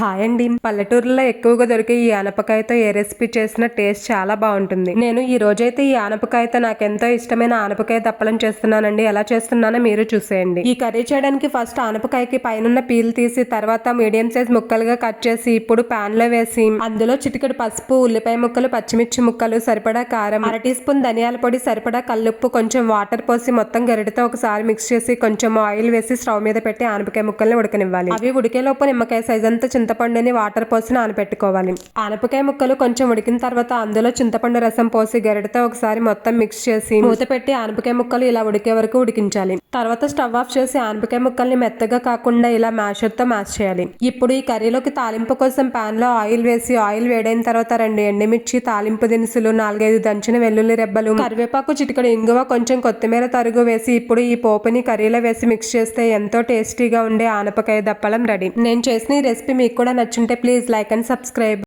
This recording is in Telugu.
హాయ్ అండి. పల్లెటూరులో ఎక్కువగా దొరికే ఈ ఆనపకాయతో ఏ రెసిపీ చేసిన టేస్ట్ చాలా బాగుంటుంది. నేను ఈ రోజైతే ఈ ఆనపకాయతో నాకు ఎంతో ఇష్టమైన ఆనపకాయ దప్పలం చేస్తున్నానండి. ఎలా చేస్తున్నానో మీరు చూసేయండి. ఈ కర్రీ చేయడానికి ఫస్ట్ ఆనపకాయకి పైన పీల్ తీసి తర్వాత మీడియం సైజ్ ముక్కలుగా కట్ చేసి ఇప్పుడు పాన్లో వేసి అందులో చిటికెడు పసుపు ఉల్లిపాయ ముక్కలు పచ్చిమిర్చి ముక్కలు సరిపడా కారం అర టీ స్పూన్ ధనియాల పొడి సరిపడా కల్లుప్పు కొంచెం వాటర్ పోసి మొత్తం గరిటతో ఒకసారి మిక్స్ చేసి కొంచెం ఆయిల్ వేసి స్టవ్ మీద పెట్టి ఆనపకాయ ముక్కల్ని ఉడకనివ్వాలి. అవి ఉడికేలోపు నిమ్మకాయ సైజ్ అంతా చింతపండుని వాటర్ పోసి నానబెట్టుకోవాలి ఆనపకాయ ముక్కలు కొంచెం ఉడికిన తర్వాత అందులో చింతపండు రసం పోసి గరిటతో ఒకసారి మొత్తం మిక్స్ చేసి మూత పెట్టి ఆనపకాయ ముక్కలు ఇలా ఉడికే వరకు ఉడికించాలి. తర్వాత స్టవ్ ఆఫ్ చేసి ఆనపకాయ ముక్కల్ని మెత్తగా కాకుండా ఇలా మ్యాషర్తో మ్యాష్ చేయాలి. ఇప్పుడు ఈ కర్రీలోకి తాలింపు కోసం పాన్లో ఆయిల్ వేసి ఆయిల్ వేడైన తర్వాత రెండు ఎండుమిర్చి తాలింపు దినుసులు నాలుగైదు దంచిన వెల్లుల్లి రెబ్బలు కరివేపాకు చిటికడు ఇంగువ కొంచెం కొత్తిమీర తరుగు వేసి ఇప్పుడు ఈ పోపుని కర్రీలో వేసి మిక్స్ చేస్తే ఎంతో టేస్టీగా ఉండే ఆనపకాయ దప్పలం రెడీ. నేను చేసిన ఈ రెసిపీ మీకు కూడా నచ్చుంటే ప్లీజ్ లైక్ అండ్ సబ్స్క్రైబ్.